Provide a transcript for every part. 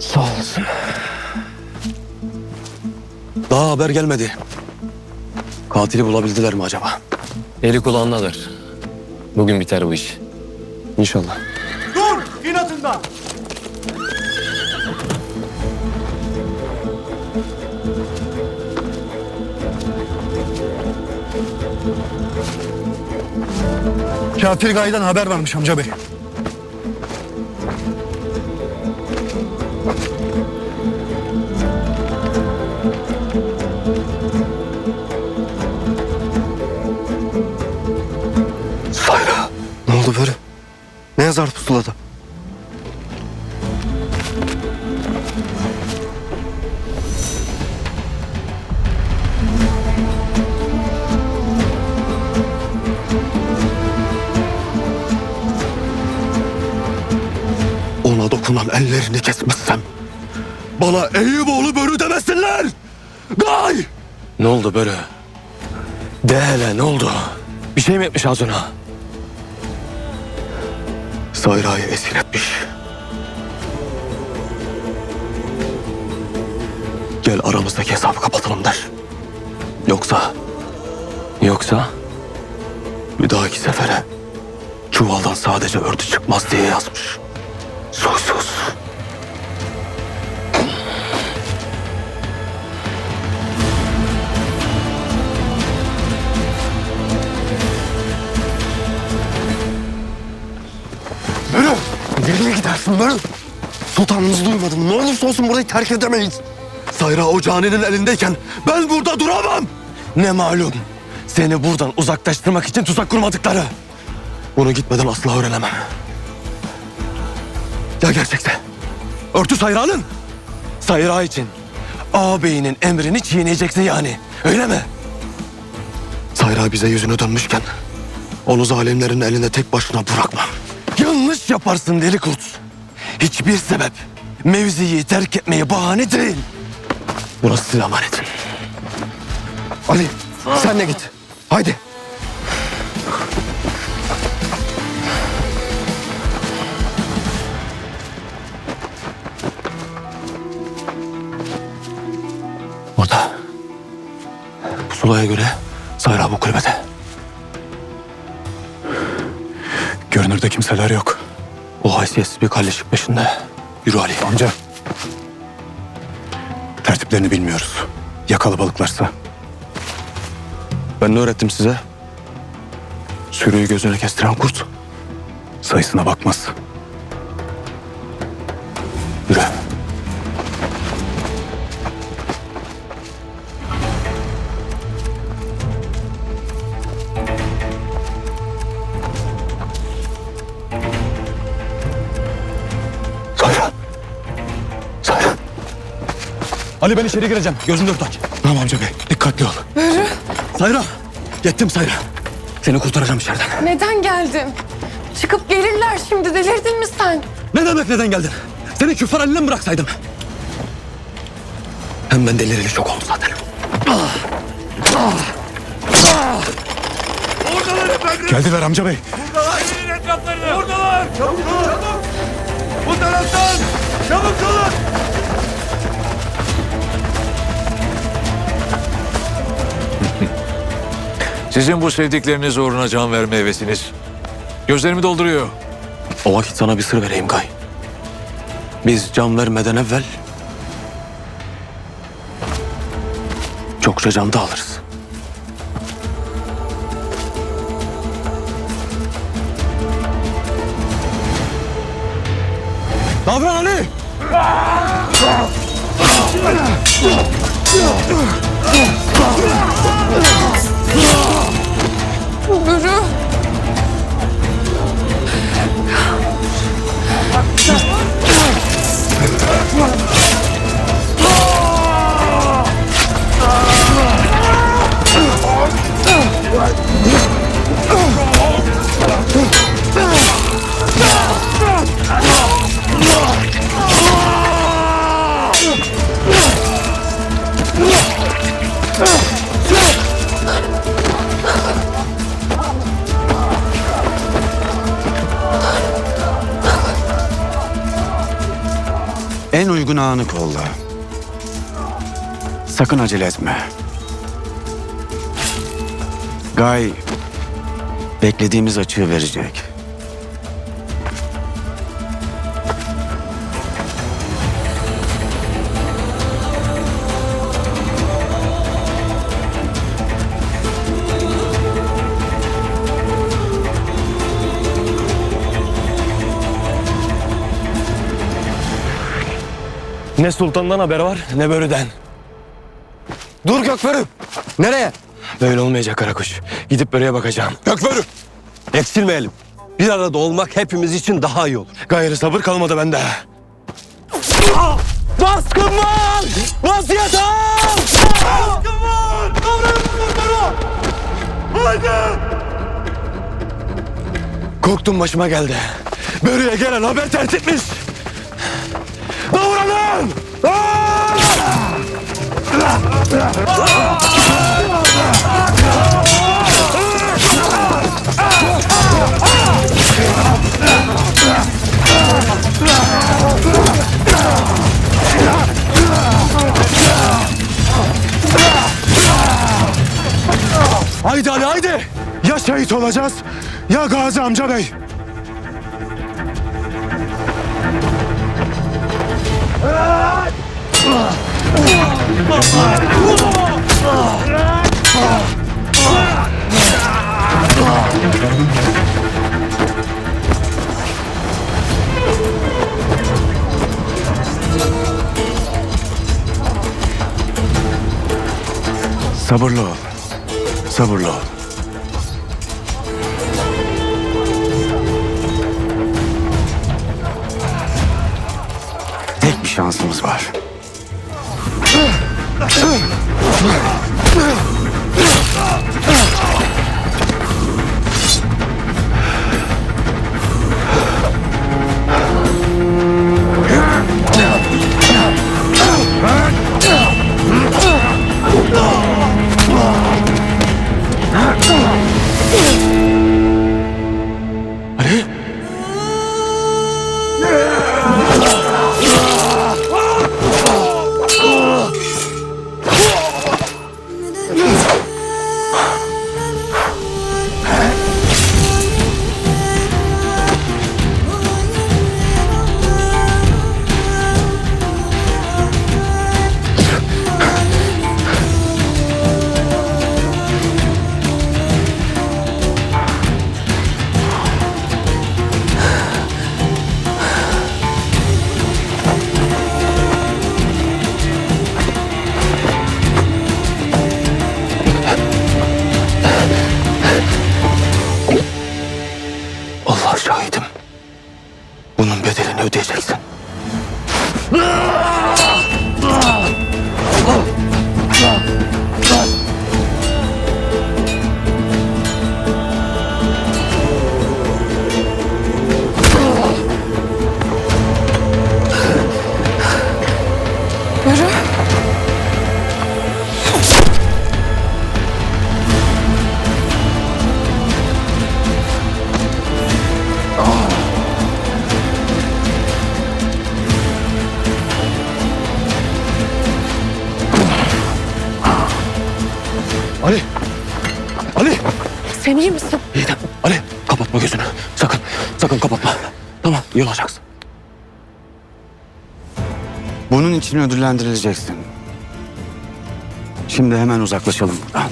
Sağ olasın. Daha haber gelmedi. Katili bulabildiler mi acaba? Eli kulağındadır. Bugün biter bu iş. İnşallah. Dur! İn atından! Katil Gay'dan haber varmış amca bey. Oldu böyle? Ne yazar pusulada? Ona dokunan ellerini kesmezsem bana Eyüboğlu börü demesinler. Gay! Ne oldu böyle? De hele ne oldu? Bir şey mi etmiş Hazun'a? Sayra'yı esir etmiş. Gel aramızdaki hesabı kapatalım der. Yoksa Yoksa? bir dahaki sefere çuvaldan sadece örtü çıkmaz diye yazmış. Soysuz. Börü! Nereye gidersin Börü? Sultanımızı duymadım. Ne olursa olsun burayı terk edemeyiz. Sayra o caninin elindeyken ben burada duramam. Ne malum. Seni buradan uzaklaştırmak için tuzak kurmadıkları. Bunu gitmeden asla öğrenemem. Ya gerçekte? Örtü Sayra'nın. Sayra için ağabeyinin emrini çiğneyeceksin yani. Öyle mi? Sayra bize yüzünü dönmüşken onu zalimlerin elinde tek başına bırakmam. Yaparsın deli kurt. Hiçbir sebep mevziyi terk etmeye bahane değil. Burası size emanet. Ali sen de git. Haydi. Orada. Pusulaya göre Sayra bu kulübede. Görünürde kimseler yok. O haysiyetsiz bir kalleşik peşinde. Yürü Ali. Amca. Tertiplerini bilmiyoruz. Ya kalabalıklarsa? Ben ne öğrettim size? Sürüyü gözüne kestiren kurt. Sayısına bakmaz. Yürü. Ali ben içeri gireceğim. Gözünü dört aç. Tamam amca bey. Dikkatli ol. Sayra. Yettim Sayra. Seni kurtaracağım içeriden. Neden geldin? Çıkıp gelirler şimdi delirdin mi sen? Ne demek neden geldin? Seni küffar haline mi bıraksaydım? Hem ben delireli çok oldu zaten. Geldiler amca bey. Ayırın etraflarını! Oradalar! Çabuk olun! Çabuk! Bu taraftan! Çabuk olun! Sizin bu sevdikleriniz uğruna can verme hevesiniz gözlerimi dolduruyor. O vakit sana bir sır vereyim Gay. Biz can vermeden evvel çokça can da alırız. Davran Ali! Duru. Anı kolla. Sakın acele etme. Gay beklediğimiz açığı verecek. Ne sultandan haber var ne börüden. Dur Gökbörü. Nereye? Böyle olmayacak Karakuş. Gidip börüye bakacağım. Gökbörü. Eksilmeyelim. Bir arada olmak hepimiz için daha iyi olur. Gayrı sabır kalmadı bende. Baskın var! Vaziyet al! Baskın var! Kavrayın kurtarı! Haydi! Korktum başıma geldi. Börüye gelen haber tertipmiş. Davranın! Haydi Ali haydi! Ya şehit olacağız ya Gazi amca bey. Sabırlı ol. Sabırlı ol. Şansımız var. Ali! Ali! Sen iyi misin? Yiğidim. Ali kapatma gözünü. Sakın, sakın kapatma. Tamam, yılacaksın. Bunun için ödüllendirileceksin. Şimdi hemen uzaklaşalım buradan.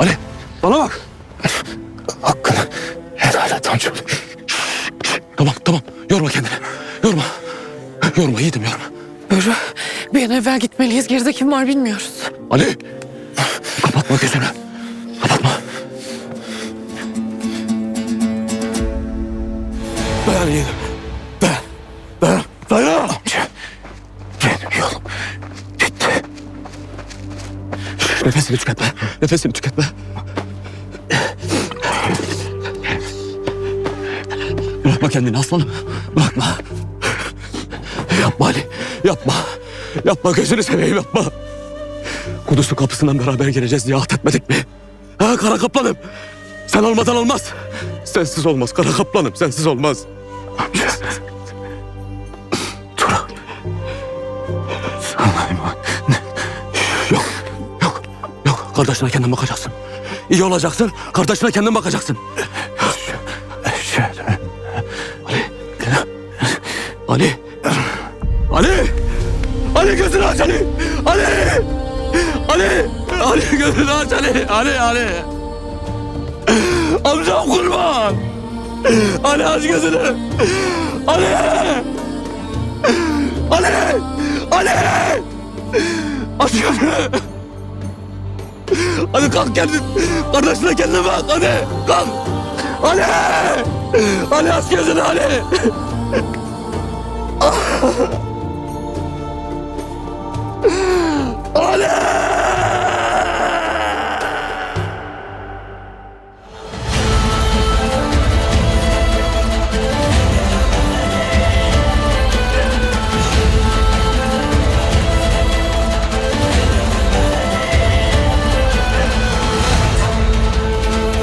Ali, bana bak. Hakkını helal et. Tamam, tamam. Yorma kendini. Yorma. Yorma yiğidim, yorma. Börü. Bir an evvel gitmeliyiz. Geride kim var bilmiyoruz. Ali! Kapatma gözünü. Kapatma. Dayan yiğidim. Dayan. Dayan. Dayan. Amca. Benim yolum bitti. Nefesini tüketme. Nefesini tüketme. Bırakma kendini aslanım. Bırakma. Yapma. Yapma. Gözünü seveyim yapma. Kudüs'ün kapısından beraber gireceğiz diye ahd etmedik mi? Ha kara kaplanım. Sen olmadan olmaz. Sensiz olmaz kara kaplanım sensiz olmaz. Amca. Dur. Sana emanet. Yok, yok, yok. Kardeşine kendin bakacaksın. İyi olacaksın, kardeşine kendin bakacaksın. Ali! Ali! Ali gözünü aç Ali! Ali! Ali! Ali gözünü aç Ali! Ali! Ali! Amcam kurban! Ali aç gözünü! Ali! Ali! Ali! Aç gözünü! Hadi kalk kendin! Kardeşine kendine bak! Hadi! Kalk! Ali! Ali aç gözünü Ali! Ali!